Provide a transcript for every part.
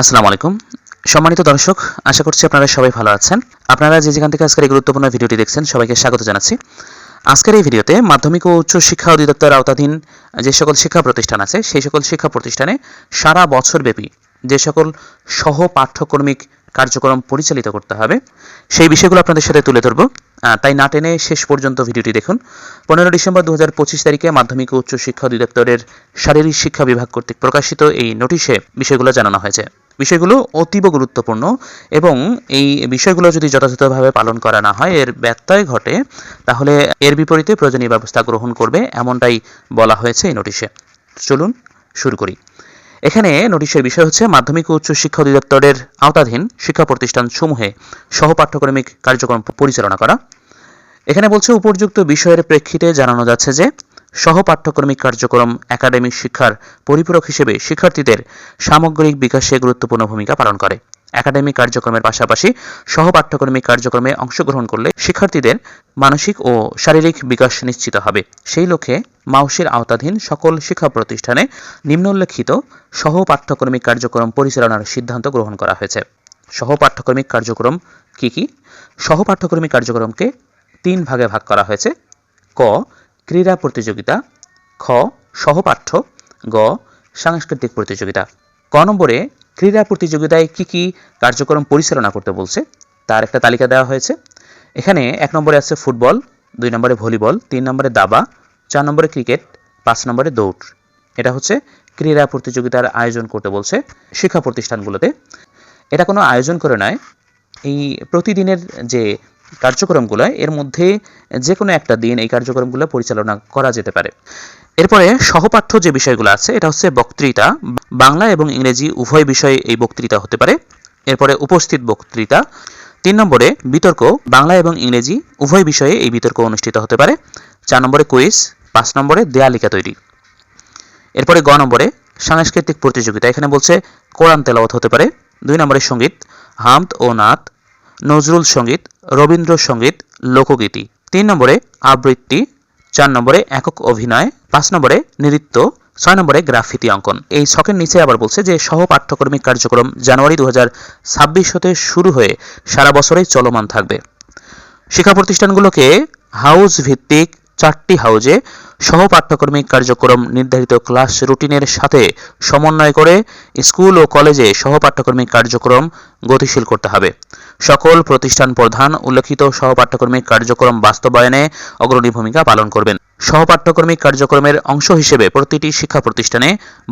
আসসালামু আলাইকুম। সম্মানিত দর্শক, আশা করছি আপনারা সবাই ভালো আছেন। আপনারা যে যেখান থেকে আজকের এই গুরুত্বপূর্ণ ভিডিওটি দেখছেন, সবাইকে স্বাগত জানাচ্ছি। আজকের এই ভিডিওতে মাধ্যমিক ও উচ্চ শিক্ষা অধিদপ্তর আওতাধীন যে সকল শিক্ষা প্রতিষ্ঠান আছে, সেই সকল শিক্ষা প্রতিষ্ঠানে সারা বছরব্যাপী যে সকল সহ পাঠ্যক্রমিক কার্যক্রম পরিচালিত করতে হবে, সেই বিষয়গুলো আপনাদের সাথে তুলে ধরবো। তাই না টেনে শেষ পর্যন্ত ভিডিওটি দেখুন। পনেরো ডিসেম্বর দু তারিখে মাধ্যমিক ও উচ্চ শিক্ষা অধিদপ্তরের শারীরিক শিক্ষা বিভাগ কর্তৃক প্রকাশিত এই নোটিশে বিষয়গুলো জানানো হয়েছে। বিষয়গুলো অতীব গুরুত্বপূর্ণ এবং এই বিষয়গুলো যদি যথাযথভাবে পালন করা না হয়, এর ব্যত্যয় ঘটে, তাহলে এর বিপরীতে প্রয়োজনীয় ব্যবস্থা গ্রহণ করবে, এমনটাই বলা হয়েছে এই নোটিশে। চলুন, শুরু করি। এখানে নোটিশের বিষয় হচ্ছে, মাধ্যমিক ও উচ্চ শিক্ষা অধিদপ্তরের আওতাধীন শিক্ষা প্রতিষ্ঠান সমূহে সহপাঠ্যক্রমিক কার্যক্রম পরিচালনা করা। এখানে বলছে, উপযুক্ত বিষয়ের প্রেক্ষিতে জানানো যাচ্ছে যে সহপাঠ্যক্রমিক কার্যক্রম একাডেমিক শিক্ষার পরিপূরক হিসেবে শিক্ষার্থীদের সামগ্রিক বিকাশে গুরুত্বপূর্ণ ভূমিকা পালন করে। একাডেমিক কার্যক্রমের পাশাপাশি সহপাঠ্যক্রমিক কার্যক্রমে অংশগ্রহণ করলে শিক্ষার্থীদের মানসিক ও শারীরিক বিকাশ নিশ্চিত হবে। সেই লক্ষ্যে মাউসের আওতাধীন সকল শিক্ষা প্রতিষ্ঠানে নিম্নলিখিত সহপাঠ্যক্রমিক কার্যক্রম পরিচালনার সিদ্ধান্ত গ্রহণ করা হয়েছে। সহপাঠ্যক্রমিক কার্যক্রম কি কি? সহপাঠ্যক্রমিক কার্যক্রমকে তিন ভাগে ভাগ করা হয়েছে। ক, ক্রীড়া প্রতিযোগিতা। খ সহপাঠ্য গ, সাংস্কৃতিক প্রতিযোগিতা। ক নম্বরে ক্রীড়া প্রতিযোগিতায় কি কি কার্যক্রম পরিচালনা করতে বলছে, তার একটা তালিকা দেওয়া হয়েছে। এখানে এক নম্বরে আছে ফুটবল, দুই নম্বরে ভলিবল, তিন নম্বরে দাবা, চার নম্বরে ক্রিকেট, পাঁচ নম্বরে দৌড়। এটা হচ্ছে ক্রীড়া প্রতিযোগিতার আয়োজন করতে বলছে শিক্ষা প্রতিষ্ঠানগুলোতে। এটা কোনো আয়োজন করে নয়, এই প্রতিদিনের যে কার্যক্রমগুলো এর মধ্যে যে কোনো একটা দিন এই কার্যক্রমগুলো পরিচালনা করা যেতে পারে। এরপরে সহপাঠ্য যে বিষয়গুলো আছে, এটা হচ্ছে বক্তৃতা। বাংলা এবং ইংরেজি উভয় বিষয়ে এই বক্তৃতা হতে পারে। এরপরে উপস্থিত বক্তৃতা। তিন নম্বরে বিতর্ক। বাংলা এবং ইংরেজি উভয় বিষয়ে এই বিতর্ক অনুষ্ঠিত হতে পারে। চার নম্বরে কুইজ। পাঁচ নম্বরে দেয়ালিকা তৈরি। এরপরে গ নম্বরে সাংস্কৃতিক প্রতিযোগিতা। এখানে বলছে কোরআন তেলাওয়াত হতে পারে। দুই নম্বরে সংগীত। হামদ ও নাত। নজরুল সংগীত রবীন্দ্রসঙ্গীত লোকগীতি। তিন নম্বরে আবৃত্তি, চার নম্বরে একক অভিনয়, পাঁচ নম্বরে নৃত্য, ছয় নম্বরে গ্রাফিতি অঙ্কন। এই ছকের নিচে আবার বলছে যে, সহ পাঠ্যক্রমিক কার্যক্রম জানুয়ারি দু হতে শুরু হয়ে সারা বছরেই চলমান থাকবে। শিক্ষা প্রতিষ্ঠানগুলোকে হাউস ভিত্তিক চারটি হাউজে সহ পাঠ্যক্রমিক কার্যক্রম নির্ধারিত ক্লাস রুটিনের সাথে সমন্বয় করে স্কুল ও কলেজে সহ পাঠ্যক্রমিক কার্যক্রম গতিশীল করতে হবে। সকল প্রতিষ্ঠান প্রধান উল্লেখিত সহ পাঠ্যক্রমিক কার্যক্রম বাস্তবায়নে অগ্রণী ভূমিকা পালন করবেন। সহ পাঠ্যক্রমিক কার্যক্রমের অংশ হিসেবে প্রতিটি শিক্ষা প্রতিষ্ঠানে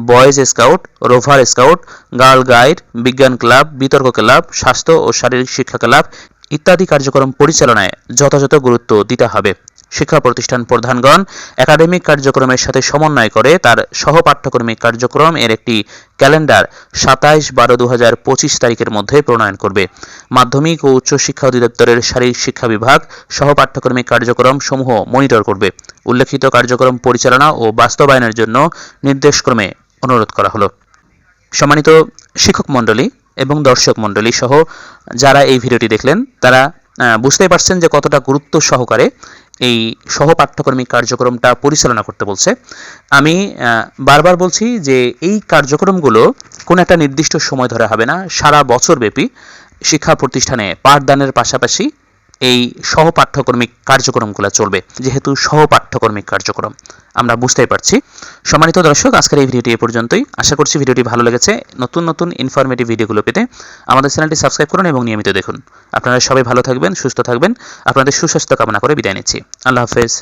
boys scout, rover scout, girl guide, বিজ্ঞান ক্লাব, বিতর্ক ক্লাব, স্বাস্থ্য ও শারীরিক শিক্ষা ক্লাব ইত্যাদি কার্যক্রম পরিচালনায় যথাযথ গুরুত্ব দিতে হবে। শিক্ষা প্রতিষ্ঠান প্রধানগণ একাডেমিক কার্যক্রমের সাথে সমন্বয় করে তার সহপাঠ্যক্রমিক কার্যক্রম এর একটি ক্যালেন্ডার সাতাইশ বারো দু হাজার পঁচিশ তারিখের মধ্যে প্রণয়ন করবে। মাধ্যমিক ও উচ্চ শিক্ষা অধিদপ্তরের শারীরিক শিক্ষা বিভাগ সহপাঠ্যক্রমিক কার্যক্রম সমূহ মনিটর করবে। উল্লেখিত কার্যক্রম পরিচালনা ও বাস্তবায়নের জন্য নির্দেশক্রমে অনুরোধ করা হলো। সম্মানিত শিক্ষক মণ্ডলী এবং দর্শক মণ্ডলী সহ যারা এই ভিডিওটি দেখলেন, তারা বুঝতে পারছেন যে কতটা গুরুত্ব সহকারে এই সহ পাঠ্যক্রমিক কার্যক্রমটা পরিচালনা করতে বলছে। আমি বারবার বলছি যে এই কার্যক্রমগুলো কোনো একটা নির্দিষ্ট সময় ধরে হবে না, সারা বছর ব্যাপী শিক্ষা প্রতিষ্ঠানে পাঠদানের পাশাপাশি এই সহ পাঠ্যক্রমিক কার্যক্রমগুলো চলবে, যেহেতু সহ পাঠ্যক্রমিক কার্যক্রম। আমরা বুঝতেই পারছি। সম্মানিত দর্শক, আজকের এই ভিডিওটি এ পর্যন্তই। আশা করছি ভিডিওটি ভালো লেগেছে। নতুন নতুন ইনফরমেটিভ ভিডিওগুলো পেতে আমাদের চ্যানেলটি সাবস্ক্রাইব করুন এবং নিয়মিত দেখুন। আপনারা সবাই ভালো থাকবেন, সুস্থ থাকবেন। আপনাদের সুস্বাস্থ্য কামনা করে বিদায় নিচ্ছি। আল্লাহ হাফেজ।